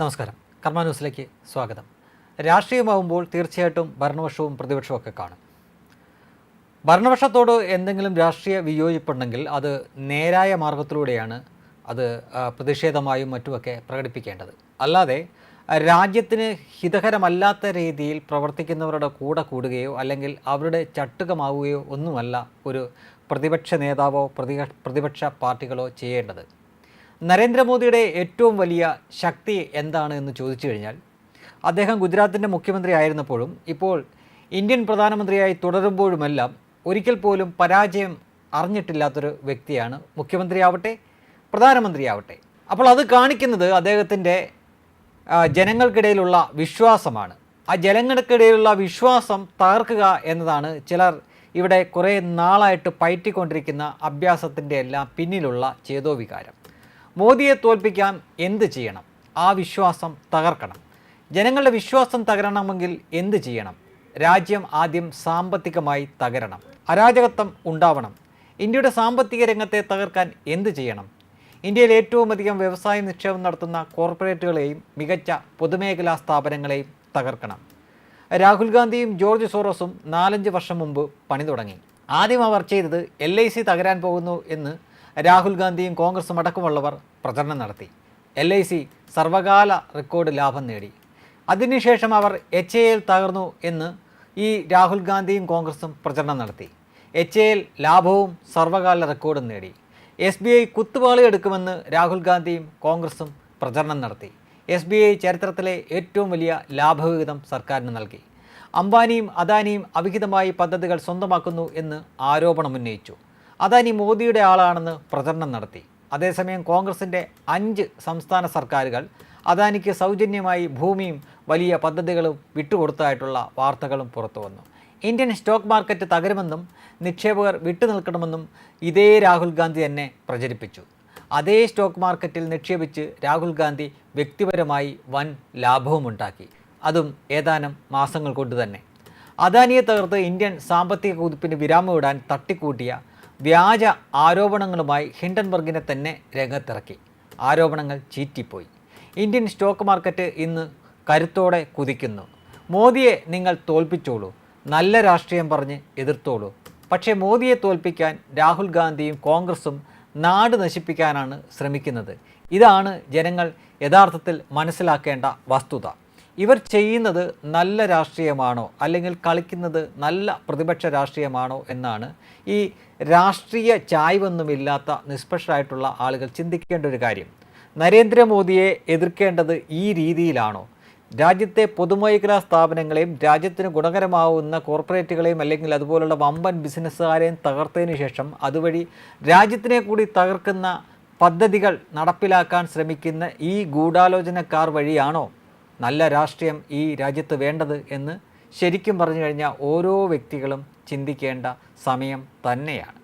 നമസ്കാരം. കർമ്മ ന്യൂസിലേക്ക് സ്വാഗതം. രാഷ്ട്രീയമാവുമ്പോൾ തീർച്ചയായിട്ടും ഭരണപക്ഷവും പ്രതിപക്ഷവും ഒക്കെ കാണും. ഭരണപക്ഷത്തോട് എന്തെങ്കിലും രാഷ്ട്രീയ വിയോജിപ്പുണ്ടെങ്കിൽ അത് നേരായ മാർഗത്തിലൂടെയാണ് അത് പ്രതിഷേധമായും മറ്റുമൊക്കെ പ്രകടിപ്പിക്കേണ്ടത്. അല്ലാതെ രാജ്യത്തിന് ഹിതകരമല്ലാത്ത രീതിയിൽ പ്രവർത്തിക്കുന്നവരുടെ കൂടെ കൂടുകയോ അല്ലെങ്കിൽ അവരുടെ ചട്ടുകമാവുകയോ ഒന്നുമല്ല ഒരു പ്രതിപക്ഷ നേതാവോ പ്രതിപക്ഷ പാർട്ടികളോ ചെയ്യേണ്ടത്. നരേന്ദ്രമോദിയുടെ ഏറ്റവും വലിയ ശക്തി എന്താണ് എന്ന് ചോദിച്ചു കഴിഞ്ഞാൽ അദ്ദേഹം ഗുജറാത്തിന്റെ മുഖ്യമന്ത്രി ആയിരുന്നപ്പോഴും ഇപ്പോൾ ഇന്ത്യൻ പ്രധാനമന്ത്രിയായി തുടരുമ്പോഴുമെല്ലാം ഒരിക്കൽ പോലും പരാജയം അറിഞ്ഞിട്ടില്ലാത്തൊരു വ്യക്തിയാണ് മുഖ്യമന്ത്രിയാവട്ടെ പ്രധാനമന്ത്രിയാവട്ടെ. അപ്പോൾ അത് കാണിക്കുന്നത് അദ്ദേഹത്തിന്റെ ജനങ്ങൾക്കിടയിലുള്ള വിശ്വാസമാണ്. ആ ജനങ്ങൾക്കിടയിലുള്ള വിശ്വാസം തകർക്കുക എന്നതാണ് ചിലർ ഇവിടെ കുറേ നാളായിട്ട് പയറ്റിക്കൊണ്ടിരിക്കുന്ന അഭ്യാസത്തിന്റെ എല്ലാം പിന്നിലുള്ള ചേതോവികാരം. മോദിയെ തോൽപ്പിക്കാൻ എന്ത് ചെയ്യണം? ആ വിശ്വാസം തകർക്കണം. ജനങ്ങളുടെ വിശ്വാസം തകരണമെങ്കിൽ എന്ത് ചെയ്യണം? രാജ്യം ആദ്യം സാമ്പത്തികമായി തകരണം. അരാജകത്വം ഉണ്ടാവണം. ഇന്ത്യയുടെ സാമ്പത്തിക രംഗത്തെ തകർക്കാൻ എന്ത് ചെയ്യണം? ഇന്ത്യയിൽ ഏറ്റവും അധികം വ്യവസായ നിക്ഷേപം നടത്തുന്ന കോർപ്പറേറ്റുകളെയും മികച്ച പൊതുമേഖലാ സ്ഥാപനങ്ങളെയും തകർക്കണം. രാഹുൽ ഗാന്ധിയും ജോർജ് സോറോസും നാലഞ്ച് വർഷം മുമ്പ് പണി തുടങ്ങി. ആദ്യം അവർ ചെയ്തത് എൽ ഐ സി തകരാൻ പോകുന്നു എന്ന് രാഹുൽ ഗാന്ധിയും കോൺഗ്രസും അടക്കമുള്ളവർ പ്രചരണം നടത്തി. എൽ ഐ സി സർവകാല റെക്കോർഡ് ലാഭം നേടി. അതിനുശേഷം അവർ എച്ച് എൽ തകർന്നു എന്ന് ഈ രാഹുൽ ഗാന്ധിയും കോൺഗ്രസും പ്രചരണം നടത്തി. എച്ച് എൽ ലാഭവും സർവകാല റെക്കോർഡും നേടി. എസ് ബി ഐ കുത്തുപാളി എടുക്കുമെന്ന് രാഹുൽ ഗാന്ധിയും കോൺഗ്രസും പ്രചരണം നടത്തി. എസ് ബി ഐ ചരിത്രത്തിലെ ഏറ്റവും വലിയ ലാഭവിഹിതം സർക്കാരിന് നൽകി. അംബാനിയും അദാനിയും അവിഹിതമായി പദ്ധതികൾ സ്വന്തമാക്കുന്നു എന്ന് ആരോപണമുന്നയിച്ചു. അദാനി മോദിയുടെ ആളാണെന്ന് പ്രചരണം നടത്തി. അതേസമയം കോൺഗ്രസിന്റെ അഞ്ച് സംസ്ഥാന സർക്കാരുകൾ അദാനിക്ക് സൗജന്യമായി ഭൂമിയും വലിയ പദ്ധതികളും വിട്ടുകൊടുത്തതായിട്ടുള്ള വാർത്തകളും പുറത്തു വന്നു. ഇന്ത്യൻ സ്റ്റോക്ക് മാർക്കറ്റ് തകരുമെന്നും നിക്ഷേപകർ വിട്ടുനിൽക്കണമെന്നും ഇതേ രാഹുൽ ഗാന്ധി തന്നെ പ്രചരിപ്പിച്ചു. അതേ സ്റ്റോക്ക് മാർക്കറ്റിൽ നിക്ഷേപിച്ച് രാഹുൽ ഗാന്ധി വ്യക്തിപരമായി വൻ ലാഭവുമുണ്ടാക്കി അതും ഏതാനും മാസങ്ങൾ കൊണ്ട് തന്നെ. അദാനിയെ തകർത്ത് ഇന്ത്യൻ സാമ്പത്തിക കുതിപ്പിന് വിരാമമിടാൻ തട്ടിക്കൂട്ടിയ വ്യാജ ആരോപണങ്ങളുമായി ഹിൻഡൻബർഗിനെ തന്നെ രംഗത്തിറക്കി. ആരോപണങ്ങൾ ചീറ്റിപ്പോയി. ഇന്ത്യൻ സ്റ്റോക്ക് മാർക്കറ്റ് ഇന്ന് കരുത്തോടെ കുതിക്കുന്നു. മോദിയെ നിങ്ങൾ തോൽപ്പിച്ചോളൂ. നല്ല രാഷ്ട്രീയം പറഞ്ഞ് എതിർത്തോളൂ. പക്ഷേ മോദിയെ തോൽപ്പിക്കാൻ രാഹുൽ ഗാന്ധിയും കോൺഗ്രസും നാട് നശിപ്പിക്കാനാണ് ശ്രമിക്കുന്നത്. ഇതാണ് ജനങ്ങൾ യഥാർത്ഥത്തിൽ മനസ്സിലാക്കേണ്ട വസ്തുത. ഇവർ ചെയ്യുന്നത് നല്ല രാഷ്ട്രീയമാണോ? അല്ലെങ്കിൽ കളിക്കുന്നത് നല്ല പ്രതിപക്ഷ രാഷ്ട്രീയമാണോ എന്നാണ് ഈ രാഷ്ട്രീയ ചായ്വൊന്നുമില്ലാത്ത നിഷ്പക്ഷരായിട്ടുള്ള ആളുകൾ ചിന്തിക്കേണ്ട ഒരു കാര്യം. നരേന്ദ്രമോദിയെ എതിർക്കേണ്ടത് ഈ രീതിയിലാണോ? രാജ്യത്തെ പൊതുമേഖലാ സ്ഥാപനങ്ങളെയും രാജ്യത്തിന് ഗുണകരമാവുന്ന കോർപ്പറേറ്റുകളെയും അല്ലെങ്കിൽ അതുപോലുള്ള വമ്പൻ ബിസിനസ്സുകാരെയും തകർത്തതിന് ശേഷം അതുവഴി രാജ്യത്തിനെ കൂടി തകർക്കുന്ന പദ്ധതികൾ നടപ്പിലാക്കാൻ ശ്രമിക്കുന്ന ഈ ഗൂഢാലോചനക്കാർ വഴിയാണോ? നല്ല രാഷ്ട്രീയം ഈ രാജ്യത്ത് വേണ്ടത് എന്ന് ശരിക്കും പറഞ്ഞു കഴിഞ്ഞാൽ ഓരോ വ്യക്തികളും ചിന്തിക്കേണ്ട സമയം തന്നെയാണ്.